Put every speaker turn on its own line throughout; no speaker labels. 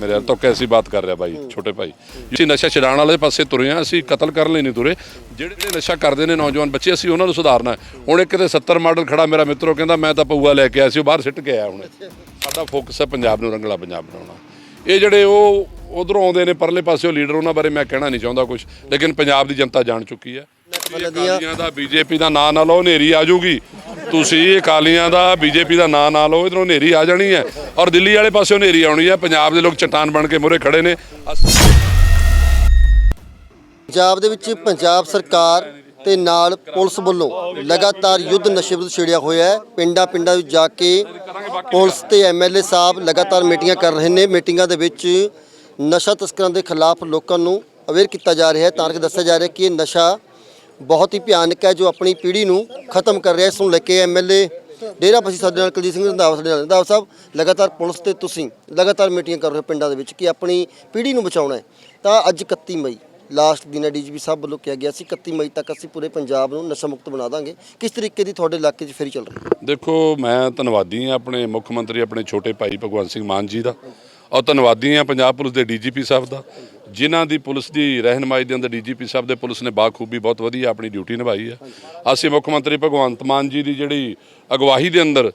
ਮੇਰੇ ਯਾਰ ਤਾਂ ਕੈਸੀ ਬਾਤ ਕਰ ਰਿਹਾ ਭਾਈ, ਛੋਟੇ ਭਾਈ। ਅਸੀਂ ਨਸ਼ਾ ਛਡਾਉਣ ਵਾਲੇ ਪਾਸੇ ਤੁਰੇ ਆ ਅਸੀਂ ਕਤਲ ਕਰਨ ਲਈ ਨਹੀਂ ਤੁਰੇ। ਜਿਹੜੇ ਜਿਹੜੇ ਨਸ਼ਾ ਕਰਦੇ ਨੇ ਨੌਜਵਾਨ ਬੱਚੇ, ਅਸੀਂ ਉਹਨਾਂ ਨੂੰ ਸੁਧਾਰਨਾ ਹੁਣ ਇੱਕ ਤੇ 70 ਮਾਡਲ ਖੜਾ ਮੇਰਾ ਮਿੱਤਰੋ, ਕਹਿੰਦਾ ਮੈਂ ਤਾਂ ਪਊਆ ਲੈ ਕੇ ਆਇਆ ਸੀ, ਉਹ ਬਾਹਰ ਸਿੱਟ ਕੇ ਆਇਆ ਹੁਣ। ਸਾਡਾ ਫੋਕਸ ਹੈ ਪੰਜਾਬ ਨੂੰ ਰੰਗਲਾ ਪੰਜਾਬ ਬਣਾਉਣਾ। ਇਹ ਜਿਹੜੇ ਉਹ ਉਧਰੋਂ ਆਉਂਦੇ ਨੇ, ਪਰਲੇ ਪਾਸੇ ਉਹ ਲੀਡਰ, ਉਹਨਾਂ ਬਾਰੇ ਮੈਂ ਕਹਿਣਾ ਨਹੀਂ ਚਾਹੁੰਦਾ ਕੁਝ ਲੇਕਿਨ ਪੰਜਾਬ ਦੀ ਜਨਤਾ ਜਾਣ ਚੁੱਕੀ ਹੈ। ਅਕਾਲੀਆਂ ਦਾ ਬੀਜੇਪੀ ਦਾ ਨਾਂ ਨਾ ਲਓ ਹਨੇਰੀ ਆ ਜਾਊਗੀ। ਤੁਸੀਂ ਅਕਾਲੀਆਂ ਦਾ ਬੀਜੇਪੀ ਦਾ ਨਾਂ ਨਾ ਲਓ ਇਧਰੋਂ ਹਨੇਰੀ ਆ ਜਾਣੀ ਹੈ। ਔਰ ਦਿੱਲੀ ਵਾਲੇ ਪਾਸਿਓਂ ਹਨੇਰੀ ਆਉਣੀ ਹੈ। ਪੰਜਾਬ ਦੇ ਲੋਕ ਚਟਾਨ ਬਣ ਕੇ ਮੂਹਰੇ ਖੜੇ ਨੇ।
ਪੰਜਾਬ ਦੇ ਵਿੱਚ ਪੰਜਾਬ ਸਰਕਾਰ ਤੇ ਨਾਲ ਪੁਲਿਸ ਵੱਲੋਂ ਲਗਾਤਾਰ ਯੁੱਧ ਨਸ਼ੇ ਵਿਰੁੱਧ ਛੇੜਿਆ ਹੋਇਆ ਹੈ। ਪਿੰਡਾਂ ਪਿੰਡਾਂ ਵਿੱਚ ਜਾ ਕੇ ਪੁਲਿਸ ਤੇ ਐਮਐਲਏ ਸਾਹਿਬ ਲਗਾਤਾਰ ਮੀਟਿੰਗਾਂ ਕਰ ਰਹੇ ਨੇ। ਮੀਟਿੰਗਾਂ ਦੇ ਵਿੱਚ ਨਸ਼ਾ ਤਸਕਰਾਂ ਦੇ ਖਿਲਾਫ ਲੋਕਾਂ ਨੂੰ ਅਵੇਅਰ ਕੀਤਾ ਜਾ ਰਿਹਾ ਹੈ। ਤਾਂ ਕਿ ਦੱਸਿਆ ਜਾ ਰਿਹਾ ਕਿ ਇਹ ਨਸ਼ਾ ਬਹੁਤ ਹੀ ਭਿਆਨਕ ਹੈ ਜੋ ਆਪਣੀ ਪੀੜ੍ਹੀ ਨੂੰ ਖਤਮ ਕਰ ਰਿਹਾ ਇਸ ਨੂੰ ਲੈ ਕੇ ਐਮਐਲਏ ਡੇਰਾ ਬਸੀ ਸਾਡੇ ਨਾਲ ਕੁਲਜੀਤ ਸਿੰਘ ਰੰਧਾਵਾ ਸਾਡੇ ਨਾਲ। ਰੰਧਾਵਾ ਸਾਹਿਬ, ਲਗਾਤਾਰ ਪੁਲਿਸ ਤੇ ਤੁਸੀਂ ਲਗਾਤਾਰ ਮੀਟਿੰਗਾਂ ਕਰ ਰਹੇ ਹੋ ਪਿੰਡਾਂ ਦੇ ਵਿੱਚ ਕਿ ਆਪਣੀ ਪੀੜ੍ਹੀ ਨੂੰ ਬਚਾਉਣਾ ਹੈ। ਤਾਂ ਅੱਜ 31 ਮਈ, ਲਾਸਟ ਦਿਨ ਹੈ ਡੀਜੀਪੀ ਸਾਹਿਬ ਵੱਲੋਂ ਕਿਹਾ ਗਿਆ ਸੀ 31 ਮਈ ਤੱਕ ਅਸੀਂ ਪੂਰੇ ਪੰਜਾਬ ਨੂੰ ਨਸ਼ਾ ਮੁਕਤ ਬਣਾ ਦਾਂਗੇ। ਕਿਸ ਤਰੀਕੇ ਦੀ ਤੁਹਾਡੇ ਇਲਾਕੇ 'ਚ ਫੇਰੀ ਚੱਲ ਰਹੀ ਹੈ?
ਦੇਖੋ, ਮੈਂ ਧੰਨਵਾਦੀ ਹਾਂ ਆਪਣੇ ਮੁੱਖ ਮੰਤਰੀ, ਆਪਣੇ ਛੋਟੇ ਭਾਈ ਭਗਵੰਤ ਸਿੰਘ ਮਾਨ ਜੀ ਦਾ ਔਰ ਧੰਨਵਾਦੀ ਹਾਂ ਪੰਜਾਬ ਪੁਲਿਸ ਦੇ ਡੀਜੀਪੀ ਸਾਹਿਬ ਦਾ। ਜਿਨ੍ਹਾਂ ਦੀ ਪੁਲਿਸ ਦੀ ਰਹਿਨਮਾਈ ਦੇ ਅੰਦਰ ਡੀਜੀਪੀ ਸਾਹਿਬ ਦੇ ਪੁਲਿਸ ਨੇ ਬਾਖੂਬੀ ਬਹੁਤ ਵਧੀਆ ਆਪਣੀ ਡਿਊਟੀ ਨਿਭਾਈ ਹੈ। ਅਸੀਂ ਮੁੱਖ ਮੰਤਰੀ ਭਗਵੰਤ ਮਾਨ ਜੀ ਦੀ ਜਿਹੜੀ ਅਗਵਾਈ ਦੇ ਅੰਦਰ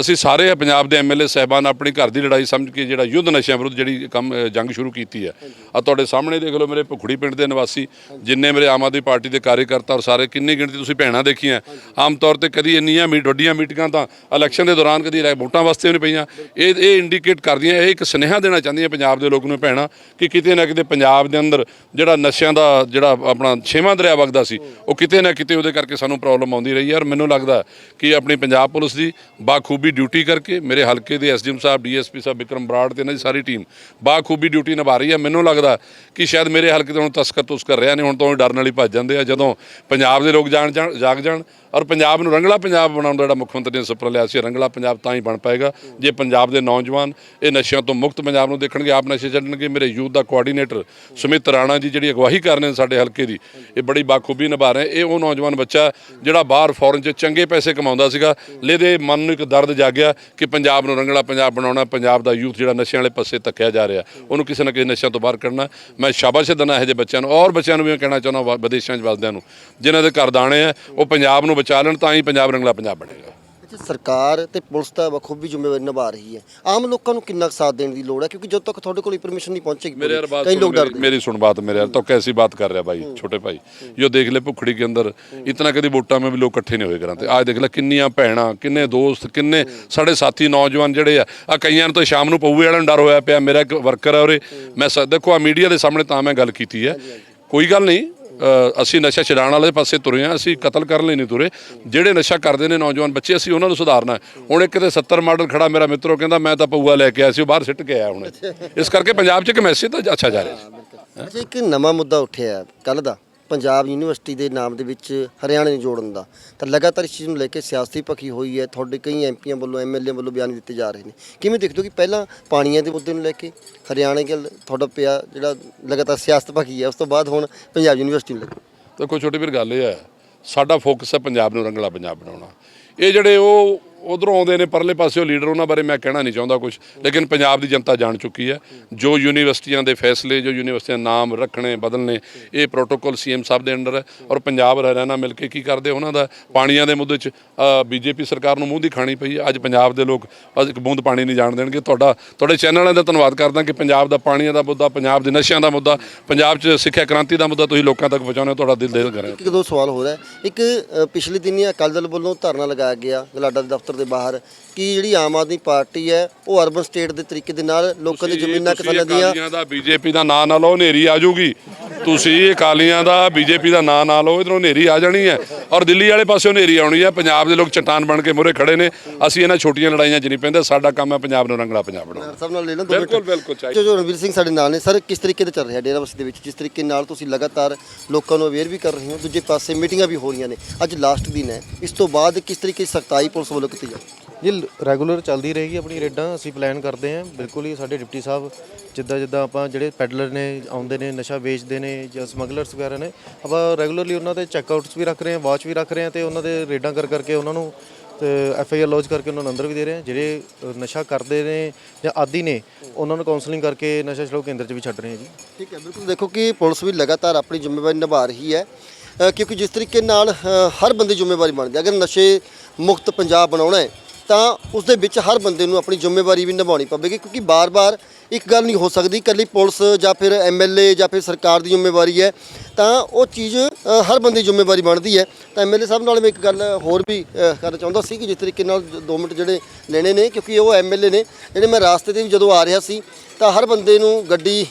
ਅਸੀਂ ਸਾਰੇ ਪੰਜਾਬ ਦੇ ਐਮਐਲਏ ਸਹਿਬਾਨ ਆਪਣੀ ਘਰ ਦੀ ਲੜਾਈ ਸਮਝ ਕੇ ਜਿਹੜਾ ਯੁੱਧ ਨਸ਼ਿਆਂ ਵਿਰੁੱਧ ਜਿਹੜੀ ਕੰਮ ਜੰਗ ਸ਼ੁਰੂ ਕੀਤੀ ਹੈ। ਆ ਤੁਹਾਡੇ ਸਾਹਮਣੇ ਦੇਖ ਲਓ ਮੇਰੇ ਭੁਖੜੀ ਪਿੰਡ ਦੇ ਨਿਵਾਸੀ, ਜਿੰਨੇ ਮੇਰੇ ਆਮ ਆਦਮੀ ਪਾਰਟੀ ਦੇ ਕਾਰਜਕਰਤਾ ਔਰ ਸਾਰੇ ਕਿੰਨੀ ਗਿਣਤੀ ਤੁਸੀਂ ਭੈਣਾਂ ਦੇਖੀਆਂ। ਆਮ ਤੌਰ ਤੇ ਕਦੀ ਇੰਨੀਆਂ ਮੀਟ ਵੱਡੀਆਂ ਮੀਟਿੰਗਾਂ ਤਾਂ ਇਲੈਕਸ਼ਨ ਦੇ ਦੌਰਾਨ ਕਦੀ ਲੈ ਵੋਟਾਂ ਵਾਸਤੇ ਵੀ ਨਹੀਂ ਪਈਆਂ। ਇਹ ਇਹ ਇੰਡੀਕੇਟ ਕਰਦੀਆਂ, ਇਹ ਇੱਕ ਸੁਨੇਹਾ ਦੇਣਾ ਚਾਹੁੰਦੀਆਂ ਪੰਜਾਬ ਦੇ ਲੋਕ ਨੂੰ ਭੈਣਾਂ ਕਿ ਕਿਤੇ ਨਾ ਕਿਤੇ ਪੰਜਾਬ ਦੇ ਅੰਦਰ ਜਿਹੜਾ ਨਸ਼ਿਆਂ ਦਾ ਜਿਹੜਾ ਆਪਣਾ ਛੇਵਾਂ ਦਰਿਆ ਵਗਦਾ ਸੀ, ਉਹ ਕਿਤੇ ਨਾ ਕਿਤੇ ਉਹਦੇ ਕਰਕੇ ਸਾਨੂੰ ਪ੍ਰੋਬਲਮ ਆਉਂਦੀ ਰਹੀ ਹੈ। ਔਰ ਮੈਨੂੰ ਲੱਗਦਾ ਕਿ ਆਪਣੀ ਪੰਜਾਬ ਪੁਲਿਸ ਦੀ ਬਾਖੂਬੀ ਡਿਊਟੀ ਕਰਕੇ ਮੇਰੇ ਹਲਕੇ ਦੇ ਐਸਡੀਐਮ ਸਾਹਿਬ, ਡੀਐਸਪੀ ਸਾਹਿਬ, ਵਿਕਰਮ ਬਰਾੜ ਤੇ ਇਹਨਾਂ ਦੀ ਸਾਰੀ ਟੀਮ ਬਾਖੂਬੀ ਡਿਊਟੀ ਨਿਭਾ ਰਹੀ ਹੈ। ਮੈਨੂੰ ਲੱਗਦਾ ਕਿ ਸ਼ਾਇਦ ਮੇਰੇ ਹਲਕੇ ਤੋਂ ਹੁਣ ਤਸਕਰ ਤੁਸਕਰ ਰਿਹਾ ਨੇ ਹੁਣ ਤੋਂ ਡਰਨ ਵਾਲੀ ਭੱਜ ਜਾਂਦੇ ਆ, ਜਦੋਂ ਪੰਜਾਬ ਦੇ ਲੋਕ ਜਾਣ ਜਾਣ- ਜਾਗ ਜਾਣ। ਔਰ ਪੰਜਾਬ ਨੂੰ ਰੰਗਲਾ ਪੰਜਾਬ ਬਣਾਉਣ ਦਾ ਜਿਹੜਾ ਮੁੱਖ ਮੰਤਰੀ ਨੇ ਸੁਪਨਾ ਲਿਆ ਸੀ ਰੰਗਲਾ ਪੰਜਾਬ ਤਾਂ ਹੀ ਬਣ ਪਾਏਗਾ। ਜੇ ਪੰਜਾਬ ਦੇ ਨੌਜਵਾਨ ਇਹ ਨਸ਼ਿਆਂ ਤੋਂ ਮੁਕਤ ਪੰਜਾਬ ਨੂੰ ਦੇਖਣਗੇ, ਆਪ ਨਸ਼ੇ ਛੱਡਣਗੇ। ਮੇਰੇ ਯੂਥ ਦਾ ਕੋਆਰਡੀਨੇਟਰ ਸੁਮਿਤ ਰਾਣਾ ਜੀ ਜਿਹੜੀ ਅਗਵਾਈ ਕਰ ਰਹੇ ਨੇ ਸਾਡੇ ਹਲਕੇ ਦੀ, ਇਹ ਬੜੀ ਬਾਖੂਬੀ ਨਿਭਾ ਰਹੇ ਇਹ ਉਹ ਨੌਜਵਾਨ ਬੱਚਾ ਜਿਹੜਾ ਬਾਹਰ ਫੋਰਨ 'ਚ ਚੰਗੇ ਪੈਸੇ ਕਮਾਉਂਦਾ ਸੀਗਾ ਲੈਦੇ ਮਨ ਨੂੰ ਇੱਕ ਦਰਦ ਜਾਗਿਆ ਕਿ ਪੰਜਾਬ ਨੂੰ ਰੰਗਲਾ ਪੰਜਾਬ ਬਣਾਉਣਾ, ਪੰਜਾਬ ਦਾ ਯੂਥ ਜਿਹੜਾ ਨਸ਼ਿਆਂ ਵਾਲੇ ਪਾਸੇ ਧੱਕਿਆ ਜਾ ਰਿਹਾ। ਉਹਨੂੰ ਕਿਸੇ ਨਾ ਕਿਸੇ ਨਸ਼ਿਆਂ ਤੋਂ ਬਾਹਰ ਕੱਢਣਾ। ਮੈਂ ਸ਼ਾਬਾਸ਼ ਦਿੰਦਾ ਇਹੋ ਜਿਹੇ ਬੱਚਿਆਂ ਨੂੰ, ਔਰ ਬੱਚਿਆਂ ਨੂੰ ਵੀ ਕਹਿਣਾ ਚਾਹੁੰਦਾ ਵਾ- ਵਿਦੇਸ਼ਾਂ 'ਚ ਵੱਸਦਿਆਂ ਨੂੰ। ਜਿਨ੍ਹਾਂ ਦੇ ਘਰ ਦਾਣੇ ਆ, ਉਹ ਪੰਜਾਬ ਨੂੰ ਬਚਾ ਲੈਣ ਤਾਂ ਹੀ ਪੰਜਾਬ ਰੰਗਲਾ ਪੰਜਾਬ ਬਣੇਗਾ।
ਸਰਕਾਰ ਤੇ ਪੁਲਿਸ ਤਾਂ ਬਖੂਬੀ ਜ਼ਿੰਮੇਵਾਰੀ ਨਿਭਾ ਰਹੀ ਹੈ। ਆਮ ਲੋਕਾਂ ਨੂੰ ਕਿੰਨਾ ਸਾਥ ਦੇਣ ਦੀ ਲੋੜ ਹੈ? ਕਿਉਂਕਿ ਜਦੋਂ ਤੱਕ ਤੁਹਾਡੇ ਕੋਲ ਪਰਮਿਸ਼ਨ ਨਹੀਂ ਪਹੁੰਚੇਗੀ
ਮੇਰੇ
ਕਈ ਲੋਕ ਡਰਦੇ
ਮੇਰੀ ਸੁਣ ਬਾਤ ਮੇਰੇ ਯਾਰ ਤੋ ਕੈਸੀ ਬਾਤ ਕਰ ਰਿਹਾ ਭਾਈ ਛੋਟੇ ਭਾਈ? ਜੋ ਦੇਖ ਲੈ ਭੁਖੜੀ ਕੇ ਅੰਦਰ ਇਤਨਾ ਕਦੀ ਵੋਟਾਂ ਮੇਂ ਵੀ ਲੋਕ ਇਕੱਠੇ ਨਹੀਂ ਹੋਏ ਕਰਾਂ ਤੇ। ਆਜ ਦੇਖ ਲੈ ਕਿੰਨੀਆਂ ਭੈਣਾਂ ਕਿੰਨੇ ਦੋਸਤ ਕਿੰਨੇ ਸਾਡੇ ਸਾਥੀ ਨੌਜਵਾਨ ਜਿਹੜੇ ਆ ਆ ਕਈਆਂ ਨੂੰ ਤਾਂ ਸ਼ਾਮ ਨੂੰ ਪਊਏ ਵਾਲਾ ਡਰ ਹੋਇਆ ਪਿਆ ਮੇਰਾ ਇੱਕ ਵਰਕਰ ਹੈ ਉਰੇ। ਮੈਂ ਦੇਖੋ ਆ ਮੀਡੀਆ ਦੇ ਸਾਹਮਣੇ ਤਾਂ ਮੈਂ ਗੱਲ ਕੀਤੀ ਹੈ। ਕੋਈ ਗੱਲ ਨਹੀਂ ਅਸੀਂ ਨਸ਼ਾ ਛਡਾਉਣ ਵਾਲੇ ਪਾਸੇ ਤੁਰੇ ਆ ਅਸੀਂ ਕਤਲ ਕਰਨ ਲਈ ਨਹੀਂ ਤੁਰੇ। ਜਿਹੜੇ ਨਸ਼ਾ ਕਰਦੇ ਨੇ ਨੌਜਵਾਨ ਬੱਚੇ, ਅਸੀਂ ਉਹਨਾਂ ਨੂੰ ਸੁਧਾਰਨਾ ਹੁਣ ਇੱਕ ਤੇ 70 ਮਾਡਲ ਖੜਾ ਮੇਰਾ ਮਿੱਤਰੋ ਕਹਿੰਦਾ, ਮੈਂ ਤਾਂ ਪਊਆ ਲੈ ਕੇ ਆਇਆ ਸੀ, ਉਹ ਬਾਹਰ ਸਿੱਟ ਕੇ ਆਇਆ ਹੁਣ ਇਸ ਕਰਕੇ ਪੰਜਾਬ 'ਚ ਇੱਕ ਮੈਸੇਜ ਤਾਂ ਅੱਛਾ ਜਾ ਰਿਹਾ
ਅੱਛਾ, ਇੱਕ ਨਵਾਂ ਮੁੱਦਾ ਉੱਠਿਆ ਕੱਲ ਦਾ। ਪੰਜਾਬ ਯੂਨੀਵਰਸਿਟੀ ਦੇ ਨਾਮ ਦੇ ਵਿੱਚ ਹਰਿਆਣੇ ਨੂੰ ਜੋੜਨ ਦਾ। ਤਾਂ ਲਗਾਤਾਰ ਇਸ ਚੀਜ਼ ਨੂੰ ਲੈ ਕੇ ਸਿਆਸਤੀ ਪੱਖੀ ਹੋਈ ਹੈ, ਤੁਹਾਡੇ ਕਈ ਐਮਪੀਆਂ ਵੱਲੋਂ ਐਮਐਲਏ ਵੱਲੋਂ ਬਿਆਨ ਦਿੱਤੇ ਜਾ ਰਹੇ ਨੇ। ਕਿਵੇਂ ਦੇਖਦੇ ਹੋ ਕਿ ਪਹਿਲਾਂ ਪਾਣੀਆਂ ਦੇ ਮੁੱਦੇ ਨੂੰ ਲੈ ਕੇ ਹਰਿਆਣੇ ਗੱਲ ਤੁਹਾਡਾ ਪਿਆ ਜਿਹੜਾ ਲਗਾਤਾਰ ਸਿਆਸਤ ਪੱਖੀ ਹੈ, ਉਸ ਤੋਂ ਬਾਅਦ ਹੁਣ ਪੰਜਾਬ ਯੂਨੀਵਰਸਿਟੀ ਨੂੰ ਲੈ ਕੇ?
ਦੇਖੋ ਛੋਟੀ ਵੀਰ, ਗੱਲ ਇਹ ਹੈ, ਸਾਡਾ ਫੋਕਸ ਹੈ ਪੰਜਾਬ ਨੂੰ ਰੰਗਲਾ ਪੰਜਾਬ ਬਣਾਉਣਾ। ਇਹ ਜਿਹੜੇ ਉਹ ਉਧਰੋਂ ਆਉਂਦੇ ਨੇ ਪਰਲੇ ਪਾਸਿਓਂ ਲੀਡਰ, ਉਹਨਾਂ ਬਾਰੇ ਮੈਂ ਕਹਿਣਾ ਨਹੀਂ ਚਾਹੁੰਦਾ ਕੁਝ ਲੇਕਿਨ ਪੰਜਾਬ ਦੀ ਜਨਤਾ ਜਾਣ ਚੁੱਕੀ ਹੈ। ਜੋ ਯੂਨੀਵਰਸਿਟੀਆਂ ਦੇ ਫੈਸਲੇ, ਜੋ ਯੂਨੀਵਰਸਿਟੀਆਂ ਨਾਮ ਰੱਖਣੇ, ਬਦਲਣੇ, ਇਹ ਪ੍ਰੋਟੋਕਾਲ ਸੀਐਮ ਸਾਹਿਬ ਦੇ ਅੰਡਰ ਹੈ। ਔਰ ਪੰਜਾਬ ਹਰਿਆਣਾ ਮਿਲ ਕੇ ਕੀ ਕਰਦੇ, ਉਹਨਾਂ ਦਾ ਪਾਣੀਆਂ ਦੇ ਮੁੱਦੇ 'ਚ ਬੀਜੇਪੀ ਸਰਕਾਰ ਨੂੰ ਮੂੰਹ ਦੀ ਖਾਣੀ ਪਈ ਹੈ। ਅੱਜ ਪੰਜਾਬ ਦੇ ਲੋਕ ਅੱਜ ਇੱਕ ਬੂੰਦ ਪਾਣੀ ਨਹੀਂ ਜਾਣ ਦੇਣਗੇ। ਤੁਹਾਡਾ, ਤੁਹਾਡੇ ਚੈਨਲ ਵਾਲਿਆਂ ਦਾ ਧੰਨਵਾਦ ਕਰਦਾ ਕਿ ਪੰਜਾਬ ਦਾ ਪਾਣੀਆਂ ਦਾ ਮੁੱਦਾ, ਪੰਜਾਬ ਦੇ ਨਸ਼ਿਆਂ ਦਾ ਮੁੱਦਾ, ਪੰਜਾਬ 'ਚ ਸਿੱਖਿਆ ਕ੍ਰਾਂਤੀ ਦਾ ਮੁੱਦਾ ਤੁਸੀਂ ਲੋਕਾਂ ਤੱਕ ਪਹੁੰਚਾਉਣਾ, ਤੁਹਾਡਾ ਦਿਲ ਦਿਲ ਕਰਾਂ
ਇੱਕ ਦੋ ਸਵਾਲ ਹੋ। ਰਿਹਾ ਇੱਕ ਪਿਛਲੇ ਦਿਨੀ ਅਕਾਲੀ ਦਲ ਵੱਲੋਂ ਧਰਨਾ ਲਗਾਇਆ ਗਿਆ ਗਲਾਡਾ ਦੇ ਦਫ਼ਤਰ ਦੇ ਬਾਹਰ। ਕਿ ਜਿਹੜੀ ਆਮ ਆਦਮੀ ਪਾਰਟੀ ਹੈ ਉਹ ਅਰਬਨ ਸਟੇਟ ਦੇ ਤਰੀਕੇ ਦੇ ਨਾਲ ਲੋਕਾਂ ਦੀ ਜ਼ਮੀਨਾਂ ਕਿਸਾਨਾਂ ਦੀਆਂ
ਬੀਜੇਪੀ ਦਾ ਨਾਂ ਨਾ ਲਓ ਹਨੇਰੀ ਆ ਜਾਊਗੀ। ਤੁਸੀਂ ਅਕਾਲੀਆਂ ਦਾ ਬੀਜੇਪੀ ਦਾ ਨਾਂ ਨਾ ਲਓ ਇਧਰੋਂ ਹਨੇਰੀ ਆ ਜਾਣੀ ਹੈ। ਔਰ ਦਿੱਲੀ ਵਾਲੇ ਪਾਸਿਓਂ ਹਨੇਰੀ ਆਉਣੀ ਹੈ ਪੰਜਾਬ ਦੇ ਲੋਕ ਚਟਾਨ ਬਣ ਕੇ ਮੂਹਰੇ ਖੜੇ ਨੇ। ਅਸੀਂ ਇਹਨਾਂ ਛੋਟੀਆਂ ਲੜਾਈਆਂ 'ਚ ਨਹੀਂ ਪੈਂਦੇ ਸਾਡਾ ਕੰਮ ਹੈ ਪੰਜਾਬ ਨੂੰ ਰੰਗਲਾ ਪੰਜਾਬ ਬਣਾਉਣਾ।
ਸਭ ਨਾਲ ਲੈ ਦੋ
ਬਿਲਕੁਲ ਬਿਲਕੁਲ ਚਾਹੀਦਾ
ਜੋ ਜੋ ਰਣਵੀਰ ਸਿੰਘ ਸਾਡੇ ਨਾਲ ਨੇ ਸਰ ਕਿਸ ਤਰੀਕੇ ਤੇ ਚੱਲ ਰਿਹਾ ਡੇਰਾ ਬਸਤੀ ਦੇ ਵਿੱਚ? ਜਿਸ ਤਰੀਕੇ ਨਾਲ ਤੁਸੀਂ ਲਗਾਤਾਰ ਲੋਕਾਂ ਨੂੰ ਅਵੇਅਰ ਵੀ ਕਰ ਰਹੇ ਹੋ ਦੂਜੇ ਪਾਸੇ ਮੀਟਿੰਗਾਂ ਵੀ ਹੋ ਰਹੀਆਂ ਨੇ। ਅੱਜ ਲਾਸਟ ਦਿਨ ਹੈ। ਇਸ ਤੋਂ ਬਾਅਦ ਕਿਸ ਤਰੀਕੇ ਦੀ ਸਖਤਾਈ ਪੁਲਿਸ ਵੱਲੋਂ ਕੀਤੀ ਜਾਵੇ
ਜੀ ਰੈਗੂਲਰ ਚੱਲਦੀ ਰਹੇਗੀ ਆਪਣੀ ਰੇਡਾਂ ਅਸੀਂ ਪਲਾਨ ਕਰਦੇ ਹਾਂ। ਬਿਲਕੁਲ ਹੀ ਸਾਡੇ ਡਿਪਟੀ ਸਾਹਿਬ ਜਿੱਦਾਂ ਜਿੱਦਾਂ ਆਪਾਂ ਜਿਹੜੇ ਪੈਡਲਰ ਨੇ ਆਉਂਦੇ ਨੇ ਨਸ਼ਾ ਵੇਚਦੇ ਨੇ ਜਾਂ ਸਮਗਲਰਸ ਵਗੈਰਾ ਨੇ, ਆਪਾਂ ਰੈਗੂਲਰਲੀ ਉਹਨਾਂ ਦੇ ਚੈੱਕਆਊਟਸ ਵੀ ਰੱਖ ਰਹੇ ਹਾਂ ਵਾਚ ਵੀ ਰੱਖ ਰਹੇ ਹਾਂ ਤੇ ਉਹਨਾਂ ਦੇ ਰੇਡਾਂ ਕਰ ਕਰਕੇ ਉਹਨਾਂ ਨੂੰ ਤੇ ਐਫ ਆਈ ਆਰ ਲੌਜ ਕਰਕੇ ਉਹਨਾਂ ਨੂੰ ਅੰਦਰ ਵੀ ਦੇ ਰਹੇ ਹਾਂ। ਜਿਹੜੇ ਨਸ਼ਾ ਕਰਦੇ ਨੇ ਜਾਂ ਆਦੀ ਨੇ, ਉਹਨਾਂ ਨੂੰ ਕਾਉਂਸਲਿੰਗ ਕਰਕੇ ਨਸ਼ਾ ਛੁਡਾਊ ਕੇਂਦਰ 'ਚ ਵੀ ਛੱਡ ਰਹੇ ਹਾਂ ਜੀ।
ਠੀਕ ਹੈ, ਬਿਲਕੁਲ ਦੇਖੋ ਕਿ ਪੁਲਿਸ ਵੀ ਲਗਾਤਾਰ ਆਪਣੀ ਜ਼ਿੰਮੇਵਾਰੀ ਨਿਭਾ ਰਹੀ ਹੈ ਕਿਉਂਕਿ ਜਿਸ ਤਰੀਕੇ ਨਾਲ ਹਰ ਬੰਦੇ ਦੀ ਜ਼ਿੰਮੇਵਾਰੀ ਬਣਦੀ ਹੈ। ਅਗਰ ਨਸ਼ੇ ਮੁਕਤ ਪੰਜਾਬ ਬਣਾਉਣਾ ਹੈ ਤਾਂ ਉਸ ਦੇ ਵਿੱਚ ਹਰ ਬੰਦੇ ਨੂੰ ਆਪਣੀ ਜ਼ਿੰਮੇਵਾਰੀ ਵੀ ਨਿਭਾਉਣੀ ਪਵੇਗੀ ਕਿਉਂਕਿ ਬਾਰ-ਬਾਰ ਇੱਕ ਗੱਲ ਨਹੀਂ ਹੋ ਸਕਦੀ ਇਕੱਲੀ ਪੁਲਿਸ ਜਾਂ ਫਿਰ ਐਮਐਲਏ ਜਾਂ ਫਿਰ ਸਰਕਾਰ ਦੀ ਜ਼ਿੰਮੇਵਾਰੀ ਹੈ ਤਾਂ ਉਹ ਚੀਜ਼ ਅ, ਹਰ ਬੰਦੇ ਦੀ ਜ਼ਿੰਮੇਵਾਰੀ ਬਣਦੀ ਹੈ। ਤਾਂ ਐਮਐਲਏ ਸਾਹਿਬ ਨਾਲ ਮੈਂ ਇੱਕ ਗੱਲ ਹੋਰ ਵੀ ਅ, ਕਰਨਾ ਚਾਹੁੰਦਾ ਸੀ ਕਿ ਜਿਸ ਤਰੀਕੇ ਨਾਲ 2 ਮਿੰਟ ਜਿਹੜੇ ਲੈਣੇ ਨੇ ਕਿਉਂਕਿ ਉਹ ਐਮਐਲਏ ਨੇ ਜਿਹੜੇ ਮੈਂ ਰਾਸਤੇ ਤੇ ਵੀ ਜਦੋਂ ਆ ਰਿਹਾ ਸੀ ਤਾਂ ਹਰ ਬੰਦੇ ਨੂੰ ਗੱਡੀ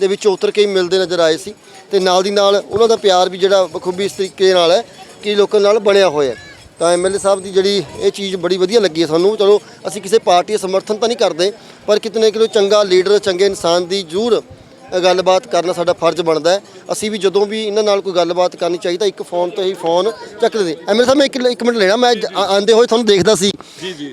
ਦੇ ਵਿੱਚ ਉਤਰ ਕੇ ਹੀ ਮਿਲਦੇ ਨਜ਼ਰ ਆਏ ਸੀ। ਤੇ ਨਾਲ ਦੀ ਨਾਲ ਉਹਨਾਂ ਦਾ ਪਿਆਰ ਵੀ ਜਿਹੜਾ ਬਖੂਬੀ ਇਸ ਤਰੀਕੇ ਨਾਲ ਹੈ ਕਿ ਲੋਕਾਂ ਨਾਲ ਬਣਿਆ ਹੋਇਆ ਹੈ। ਤਾਂ ਐਮਐਲਏ ਸਾਹਿਬ ਦੀ ਜਿਹੜੀ ਇਹ ਚੀਜ਼ ਬੜੀ ਵਧੀਆ ਲੱਗੀ ਹੈ ਸਾਨੂੰ। ਚਲੋ, ਅਸੀਂ ਕਿਸੇ ਪਾਰਟੀ ਦਾ ਸਮਰਥਨ ਤਾਂ ਨਹੀਂ ਕਰਦੇ, ਪਰ ਕਿਤਨੇ ਕਿਤੇ ਚੰਗਾ ਲੀਡਰ, ਚੰਗੇ ਇਨਸਾਨ ਦੀ ਜ਼ਰੂਰ ਗੱਲਬਾਤ ਕਰਨਾ ਸਾਡਾ ਫਰਜ਼ ਬਣਦਾ ਹੈ। ਅਸੀਂ ਵੀ ਜਦੋਂ ਵੀ ਇਹਨਾਂ ਨਾਲ ਕੋਈ ਗੱਲਬਾਤ ਕਰਨੀ ਚਾਹੀਦੀ ਤਾਂ ਇੱਕ ਫੋਨ ਤੇ ਹੀ ਫੋਨ ਚੱਕਦੇ ਸੀ ਐਮਐਲਏ ਸਾਹਿਬ ਮੈਂ ਇੱਕ ਇੱਕ ਮਿੰਟ ਲੈਣਾ ਮੈਂ ਆ- ਆਉਂਦੇ ਹੋਏ ਤੁਹਾਨੂੰ ਦੇਖਦਾ ਸੀ।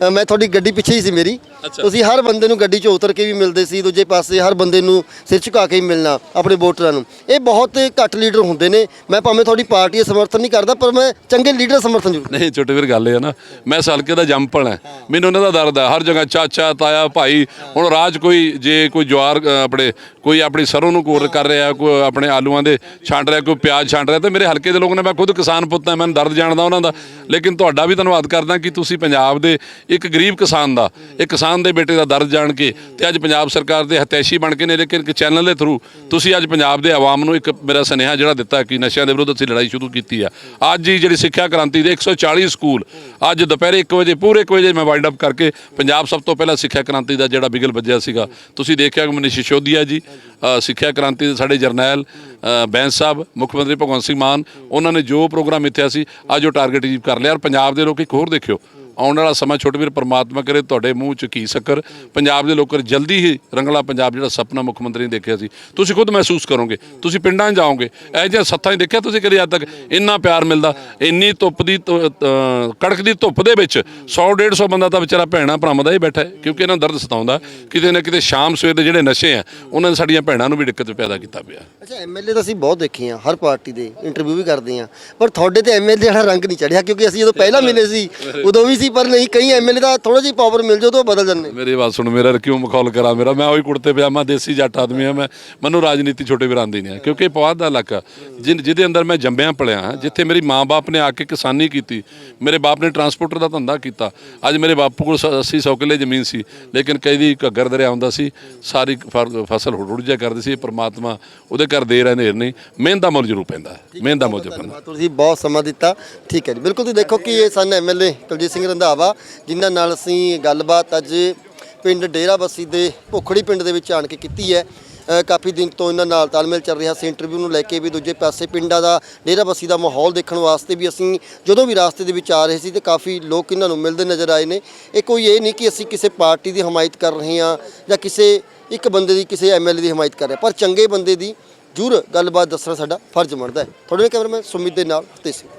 ਅ, ਮੈਂ ਤੁਹਾਡੀ ਗੱਡੀ ਪਿੱਛੇ ਹੀ ਸੀ ਮੇਰੀ। ਤੁਸੀਂ ਹਰ ਬੰਦੇ ਨੂੰ ਗੱਡੀ 'ਚ ਉਤਰ ਕੇ ਵੀ ਮਿਲਦੇ ਸੀ ਦੂਜੇ ਪਾਸੇ ਹਰ ਬੰਦੇ ਨੂੰ ਸਿਰ ਝੁਕਾ ਕੇ ਹੀ ਮਿਲਣਾ ਆਪਣੇ ਵੋਟਰਾਂ ਨੂੰ। ਇਹ ਬਹੁਤ ਘੱਟ ਲੀਡਰ ਹੁੰਦੇ ਨੇ। ਮੈਂ ਭਾਵੇਂ ਤੁਹਾਡੀ ਪਾਰਟੀ ਦਾ ਸਮਰਥਨ ਨਹੀਂ ਕਰਦਾ ਪਰ ਮੈਂ ਚੰਗੇ ਲੀਡਰ ਦਾ ਸਮਰਥਨ ਜ਼ਰੂਰ
ਨਹੀਂ ਛੋਟੇ ਵੀਰ ਗੱਲ ਇਹ ਹੈ ਨਾ ਮੈਂ ਸਲਕੇ ਦਾ ਜੰਪਲ ਹੈ ਮੈਨੂੰ ਉਹਨਾਂ ਦਾ ਦਰਦ ਹੈ ਹਰ ਜਗ੍ਹਾ ਚਾਚਾ ਤਾਇਆ ਭਾਈ ਹੁਣ ਰਾਜ ਕੋਈ ਜੇ ਕੋਈ ਜਵਾਰ ਅ, ਆਪਣੇ ਕੋਈ ਆਪਣੀ ਸਰੋਂ ਨੂੰ ਕੋਰ ਕਰ ਰਿਹਾ ਕੋਈ ਆਪਣੇ ਆਲੂਆਂ ਦੇ ਛਾਂਟ ਰਿਹਾ ਕੋਈ ਪਿਆਜ਼ ਛਾਂਟ ਰਿਹਾ, ਤੇ ਮੇਰੇ ਹਲਕੇ ਦੇ ਲੋਕ ਨੇ, ਮੈਂ ਖੁਦ ਕਿਸਾਨ ਪੁੱਤ ਹਾਂ, ਮੈਨੂੰ ਦਰਦ ਜਾਣਦਾ ਉਹਨਾਂ ਦਾ। ਲੇਕਿਨ ਤੁਹਾਡਾ ਵੀ ਧੰਨਵਾਦ ਕਰਦਾ ਕਿ ਤੁਸੀਂ ਪੰਜਾਬ ਦੇ ਇੱਕ ਗਰੀਬ ਕਿਸਾਨ ਦਾ, ਇੱਕ ਕਿਸਾਨ ਦੇ ਬੇਟੇ ਦਾ ਦਰਦ ਜਾਣ ਕੇ ਤੇ ਅੱਜ ਪੰਜਾਬ ਸਰਕਾਰ ਦੇ ਹਤੈਸ਼ੀ ਬਣ ਕੇ ਨੇ, ਲੇਕਿਨ ਇੱਕ ਚੈਨਲ ਦੇ ਥਰੂ ਤੁਸੀਂ ਅੱਜ ਪੰਜਾਬ ਦੇ ਆਵਾਮ ਨੂੰ ਇੱਕ ਮੇਰਾ ਸੁਨੇਹਾ ਜਿਹੜਾ ਦਿੱਤਾ ਕਿ ਨਸ਼ਿਆਂ ਦੇ ਵਿਰੁੱਧ ਅਸੀਂ ਲੜਾਈ ਸ਼ੁਰੂ ਕੀਤੀ ਆ। ਅੱਜ ਹੀ ਜਿਹੜੀ ਸਿੱਖਿਆ ਕ੍ਰਾਂਤੀ ਦੇ 140 ਸਕੂਲ, ਅੱਜ ਦੁਪਹਿਰੇ 1 ਵਜੇ, ਪੂਰੇ 1 ਵਜੇ ਮੈਂ ਵਾਈਡ ਅਪ ਕਰਕੇ ਪੰਜਾਬ ਸਭ ਤੋਂ ਪਹਿਲਾਂ ਸਿੱਖਿਆ ਕ੍ਰਾਂਤੀ ਦਾ ਜਿਹੜਾ ਬਿਗਲ ਵੱਜਿਆ ਸੀਗਾ। ਤੁਸੀਂ ਦੇਖਿਆ ਕਿ ਮਨੀਸ਼ ਸਿਸੋਦੀਆ ਜੀ ਸਿੱਖਿਆ ਕ੍ਰਾਂਤੀ ਦੇ ਸਾਡੇ ਜਰਨੈਲ ਬੈਂਸ ਸਾਹਿਬ, ਮੁੱਖ ਮੰਤਰੀ ਭਗਵੰਤ ਸਿੰਘ ਮਾਨ, ਉਹਨਾਂ ਨੇ ਜੋ ਪ੍ਰੋਗਰਾਮ ਮਿੱਥਿਆ ਸੀ ਅੱਜ ਉਹ ਟਾਰਗੇਟ ਅਚੀਵ ਕਰ ਲਿਆ ਔਰ ਪੰਜਾਬ ਦੇ ਲੋਕ ਇੱਕ ਹੋਰ ਦੇਖਿਓ। ਆਉਣ ਵਾਲਾ ਸਮਾਂ ਛੋਟੇ ਵੀਰ ਪ੍ਰਮਾਤਮਾ ਕਰੇ ਤੁਹਾਡੇ ਮੂੰਹ ਚ ਘੀ ਸ਼ੱਕਰ। ਪੰਜਾਬ ਦੇ ਲੋਕਾਂ ਜਲਦੀ ਹੀ ਰੰਗਲਾ ਪੰਜਾਬ ਜਿਹੜਾ ਸੁਪਨਾ ਮੁੱਖ ਮੰਤਰੀ ਨੇ ਦੇਖਿਆ ਸੀ ਤੁਸੀਂ ਖੁਦ ਮਹਿਸੂਸ ਕਰੋਗੇ ਤੁਸੀਂ ਪਿੰਡਾਂ 'ਚ ਜਾਓਗੇ ਇਹ ਜਿਹਾ ਸੱਥਾਂ 'ਚ ਦੇਖਿਆ ਤੁਸੀਂ ਕਦੇ ਅੱਜ ਤੱਕ? ਇੰਨਾ ਪਿਆਰ ਮਿਲਦਾ ਇੰਨੀ ਧੁੱਪ ਦੀ ਕੜਕ ਦੀ ਧੁੱਪ ਦੇ ਵਿੱਚ 100 150 ਬੰਦਾ ਤਾਂ ਵਿਚਾਰਾ ਭੈਣਾ ਭਰਾਵਾਂ ਦਾ ਹੀ ਬੈਠਾ ਹੈ ਕਿਉਂਕਿ ਇਹਨਾਂ ਦਰਦ ਸਤਾਉਂਦਾ ਕਿਤੇ ਨਾ ਕਿਤੇ ਸ਼ਾਮ ਸਵੇਰ ਦੇ ਜਿਹੜੇ ਨਸ਼ੇ ਆ ਉਹਨਾਂ ਨੇ ਸਾਡੀਆਂ ਭੈਣਾਂ ਨੂੰ ਵੀ ਦਿੱਕਤ ਪੈਦਾ ਕੀਤਾ ਪਿਆ।
ਅੱਛਾ ਐਮਐਲਏ ਤਾਂ ਅਸੀਂ ਬਹੁਤ ਦੇਖੇ ਆ ਹਰ ਪਾਰਟੀ ਦੇ ਇੰਟਰਵਿਊ ਵੀ ਕਰਦੇ ਆ ਪਰ ਤੁਹਾਡੇ ਤੇ ਐਮਐਲਏ ਵਾਲਾ ਰੰਗ ਨਹੀਂ ਚੜਿਆ ਕਿਉਂਕਿ ਅਸੀਂ ਜਦੋਂ ਪਹਿਲਾਂ ਮਿਲੇ ਸੀ ਉਦੋਂ ਵੀ ਸੀ ਪਰ ਨਹੀਂ ਕਈ ਐਮਐਲਏ ਦਾ ਥੋੜਾ ਜਿਹੀ ਪਾਵਰ ਮਿਲ ਜਾਓ ਤਾਂ ਉਹ ਬਦਲ ਜਾਂਦੇ।
ਮੇਰੀ ਬਾਤ ਸੁਣ ਮੇਰਾ ਕਿਉਂ ਮਖੌਲ ਕਰਾਂ? ਮੇਰਾ ਮੈਂ ਉਹੀ ਕੁੜਤੇ ਪਜਾਮਾ ਦੇਸੀ ਜੱਟ ਆਦਮੀ ਆ ਮੈਂ ਮੈਨੂੰ ਰਾਜਨੀਤੀ ਛੋਟੇ ਵੀਰਾਂ ਦੀ ਨਹੀਂ ਹੈ ਕਿਉਂਕਿ ਇਹ ਪਵਾਦ ਦਾ ਇਲਾਕਾ ਜਿਨ ਜਿਹਦੇ ਅੰਦਰ ਮੈਂ ਜੰਮਿਆ ਪਲਿਆ ਹਾਂ ਜਿੱਥੇ ਮੇਰੀ ਮਾਂ-ਬਾਪ ਨੇ ਆ ਕੇ ਕਿਸਾਨੀ ਕੀਤੀ ਮੇਰੇ ਬਾਪ ਨੇ ਟਰਾਂਸਪੋਰਟਰ ਦਾ ਧੰਦਾ ਕੀਤਾ। ਅੱਜ ਮੇਰੇ ਬਾਪੂ ਕੋਲ 80 100 ਕਿੱਲੇ ਜ਼ਮੀਨ ਸੀ ਲੇਕਿਨ ਕਈ ਦੀ ਘੱਗਰ ਦਰਿਆ ਆਉਂਦਾ ਸੀ ਸਾਰੀ ਫਰ- ਫਸਲ ਹੁੜ ਜਾ ਕਰਦੀ ਸੀ ਪ੍ਰਮਾਤਮਾ ਉਹਦੇ ਘਰ ਦੇਰ ਹੈ ਨੇਰ ਨਹੀਂ ਮਿਹਨਤ ਦਾ ਮੁੱਲ ਜ਼ਰੂਰ ਪੈਂਦਾ ਹੈ ਮਿਹਨਤ ਦਾ ਮੁੱਲ ਜ਼ਰੂਰ ਪੈਂਦਾ
ਧੰਨਵਾਦ ਤੁਸੀਂ ਬਹੁਤ ਸਮਾਂ ਦਿੱਤਾ। ਠੀਕ ਹੈ ਜੀ ਬਿਲਕੁਲ ਤੁਸੀਂ ਦੇਖੋ ਕਿ ਇਹ ਸਨ ਐਮਐਲਏ ਕੁਲਜੀਤ ਸਿੰਘ ਰੰਧਾਵਾ ਰੰਧਾਵਾ ਜਿਨ੍ਹਾਂ ਨਾਲ ਅਸੀਂ ਗੱਲਬਾਤ ਅੱਜ ਪਿੰਡ ਡੇਰਾਬੱਸੀ ਦੇ ਭੁਖੜੀ ਪਿੰਡ ਦੇ ਵਿੱਚ ਆਣ ਕੇ ਕੀਤੀ ਹੈ। ਕਾਫੀ ਦਿਨ ਤੋਂ ਇਹਨਾਂ ਨਾਲ ਤਾਲਮੇਲ ਚੱਲ ਰਿਹਾ ਸੀ ਇੰਟਰਵਿਊ ਨੂੰ ਲੈ ਕੇ ਵੀ ਦੂਜੇ ਪਾਸੇ ਪਿੰਡਾਂ ਦਾ ਡੇਰਾਬੱਸੀ ਦਾ ਮਾਹੌਲ ਦੇਖਣ ਵਾਸਤੇ ਵੀ ਅਸੀਂ ਜਦੋਂ ਵੀ ਰਾਸਤੇ ਦੇ ਵਿੱਚ ਆ ਰਹੇ ਸੀ ਤੇ ਕਾਫੀ ਲੋਕ ਇਹਨਾਂ ਨੂੰ ਮਿਲਦੇ ਨਜ਼ਰ ਆਏ ਨੇ। ਇਹ ਕੋਈ ਇਹ ਨਹੀਂ ਕਿ ਅਸੀਂ ਕਿਸੇ ਪਾਰਟੀ ਦੀ ਹਮਾਇਤ ਕਰ ਰਹੇ ਹਾਂ ਜਾਂ ਕਿਸੇ ਇੱਕ ਬੰਦੇ ਦੀ, ਕਿਸੇ ਐਮਐਲਏ ਦੀ ਹਮਾਇਤ ਕਰ ਰਹੇ ਪਰ ਚੰਗੇ ਬੰਦੇ ਦੀ ਜ਼ਰੂਰ ਗੱਲਬਾਤ ਦੱਸਣਾ ਸਾਡਾ ਫਰਜ਼ ਬਣਦਾ ਹੈ। ਤੁਹਾਡੇ ਕੈਮਰਾਮੈਨ ਸੁਮਿਤ ਦੇ ਨਾਲ ਫਤਿਹ ਸਿੰਘ